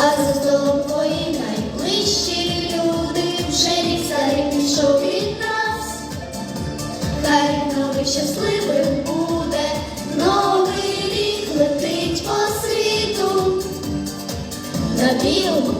а за столом найближчі люди вже рік пішов від нас. Хай новий щасливим буде, новий рік летить по світу на білому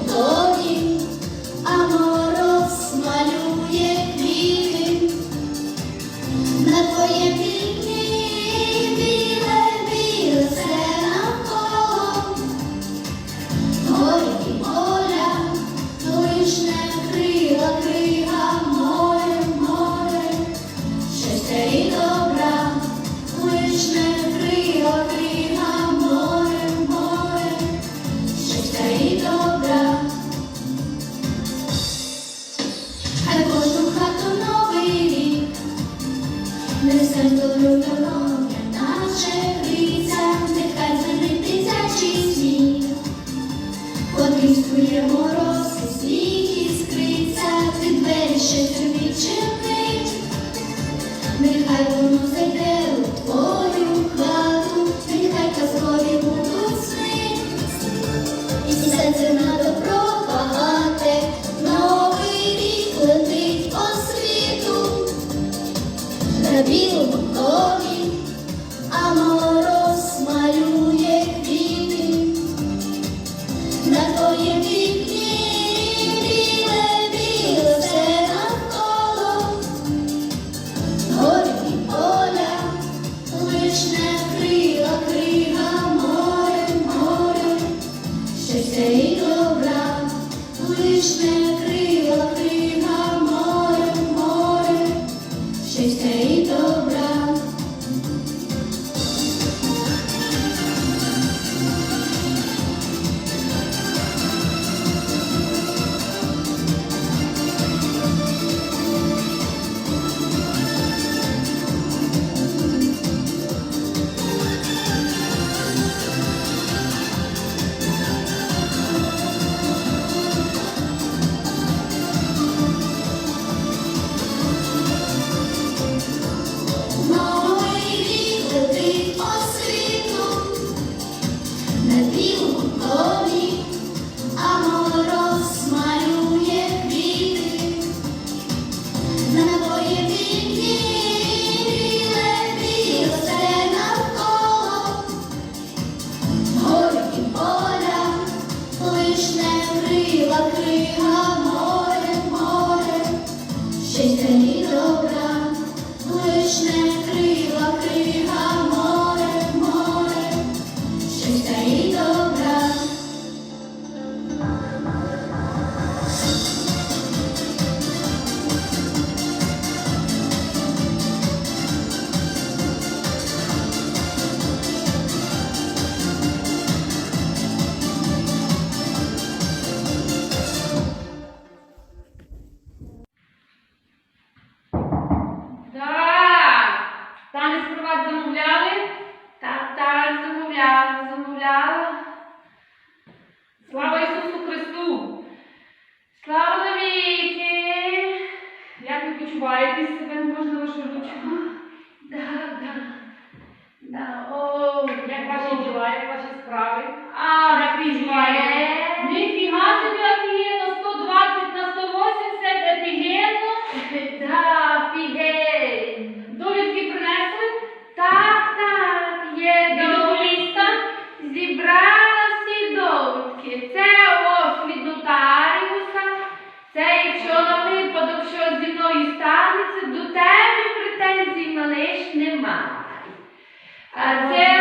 Певно зайде хату, і нехай казкові будуть сни, і серце на добро новий рік летить по. На білому щастя танець приват замовляли? Так, так, А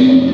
Amen.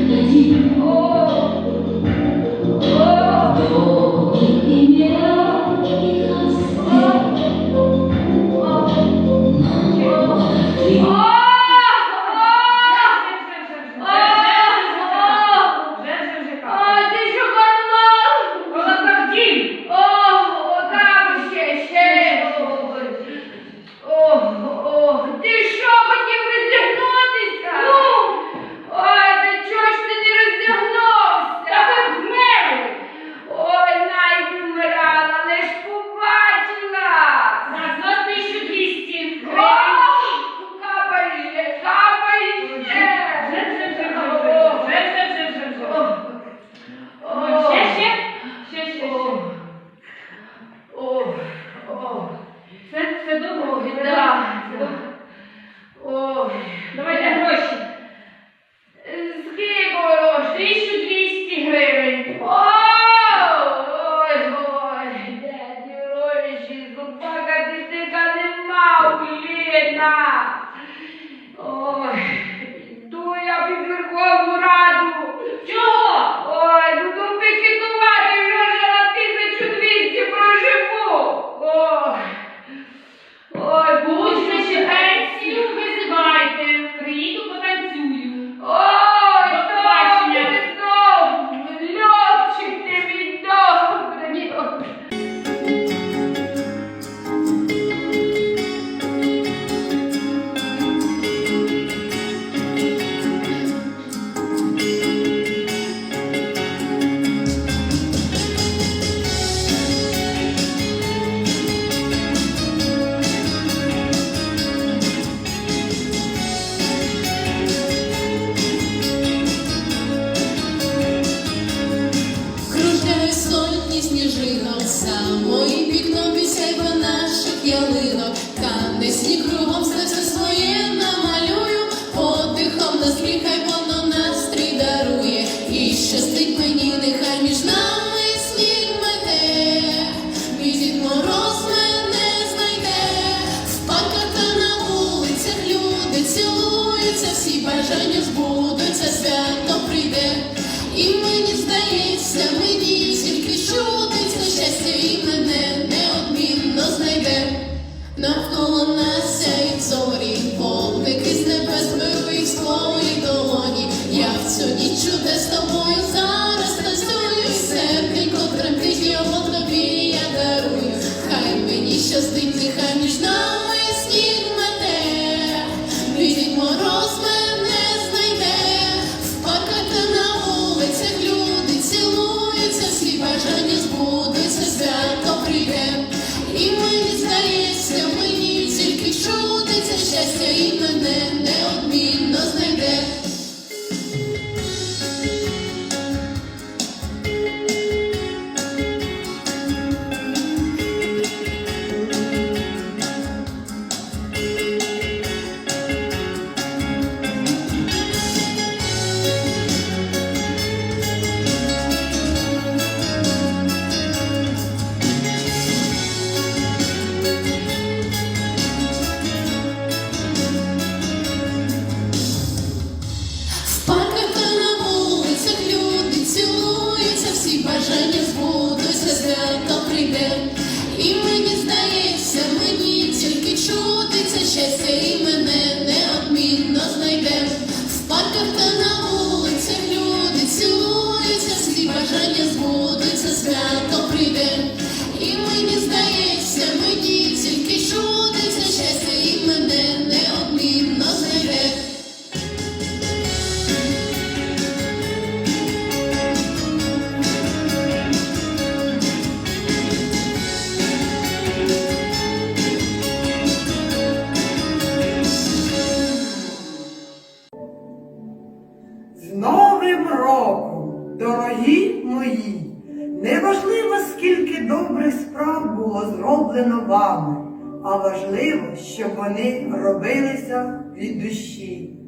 З Новим роком, дорогі мої, неважливо, скільки добрих справ було зроблено вами, а важливо, щоб вони робилися від душі.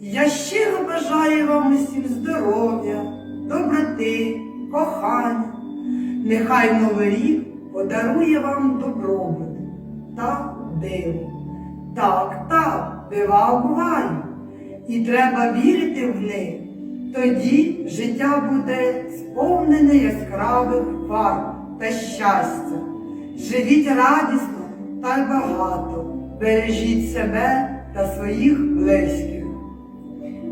Я щиро бажаю вам усім здоров'я, доброти, кохання. Нехай Новий рік подарує вам добробут та диво. Так, так, дива бувають і треба вірити в них. Тоді життя буде сповнене яскравих фарб та щастя. Живіть радісно та й багато, бережіть себе та своїх близьких.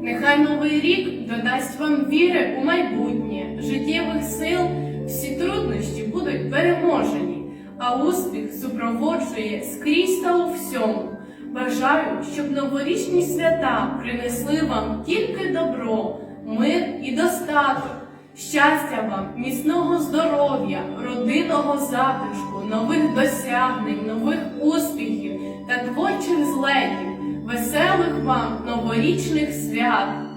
Нехай новий рік додасть вам віри у майбутнє, життєвих сил, всі труднощі будуть переможені, а успіх супроводжує скрізь та у всьому. Бажаю, щоб новорічні свята принесли вам тільки добро, мир і достаток. Щастя вам, міцного здоров'я, родинного затишку, нових досягнень, нових успіхів та творчих злетів, веселих вам новорічних свят.